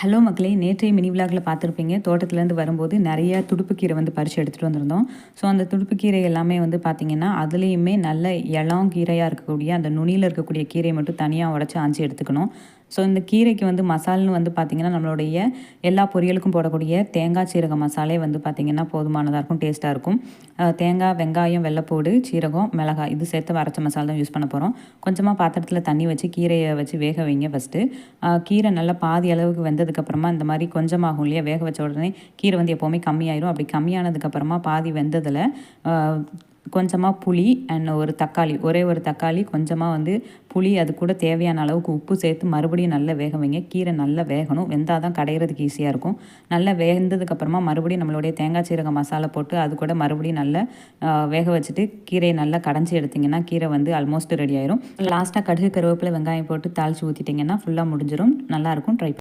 Hello மக்களே நேற்றைய mini விலாகில் பார்த்துருப்பீங்க. தோட்டத்துலேருந்து வரும்போது நிறைய துடுப்புக்கீரை வந்து பறித்து எடுத்துகிட்டு வந்திருந்தோம். ஸோ அந்த துடுப்புக்கீரை எல்லாமே வந்து பார்த்திங்கன்னா அதுலேயுமே நல்ல இளம் கீரையாக இருக்கக்கூடிய அந்த நுனியில் இருக்கக்கூடிய கீரையை மட்டும் தனியாக உடச்சி ஆஞ்சி எடுத்துக்கணும். ஸோ இந்த கீரைக்கு வந்து மசால்னு வந்து பார்த்திங்கன்னா நம்மளுடைய எல்லா பொரியலுக்கும் போடக்கூடிய தேங்காய் சீரக மசாலே வந்து பார்த்திங்கன்னா போதுமானதாக இருக்கும் டேஸ்ட்டாக இருக்கும். தேங்காய் வெங்காயம் வெள்ளைப்பூடு சீரகம் மிளகாய் இது சேர்த்து வரைச்ச மசாலா தான் யூஸ் பண்ண போகிறோம் கொஞ்சமாக பாத்திரத்தில் தண்ணி வச்சு கீரையை வச்சு வேக வைங்க ஃபஸ்ட்டு கீரை நல்லா பாதி அளவுக்கு வெந்ததுக்கப்புறமா இந்த மாதிரி கொஞ்சமாகும் இல்லையா வேக வச்ச உடனே கீரை வந்து எப்போவுமே கம்மியாயிரும். அப்படி கம்மியானதுக்கப்புறமா பாதி வெந்ததில் கொஞ்சமாக புளி அண்ட் ஒரு தக்காளி ஒரே ஒரு தக்காளி கொஞ்சமாக வந்து புளி அது கூட தேவையான அளவுக்கு உப்பு சேர்த்து மறுபடியும் நல்லா வேக வைங்க. கீரை நல்லா வேகணும். வெந்தால் தான் கடையிறதுக்கு ஈஸியாக இருக்கும். நல்லா வேந்ததுக்கப்புறமா மறுபடியும் நம்மளுடைய தேங்காய் சீரக மசாலா போட்டு அது கூட மறுபடியும் நல்லா வேக வச்சுட்டு கீரையை நல்லா கடைஞ்சி எடுத்திங்கன்னா கீரை வந்து ஆல்மோஸ்ட் ரெடி ஆயிரும். லாஸ்ட்டாக கடுகு கருவேப்பிலை வெங்காயம் போட்டு தாளித்து ஊற்றிட்டிங்கன்னா ஃபுல்லாக முடிஞ்சிடும் நல்லாயிருக்கும் ட்ரை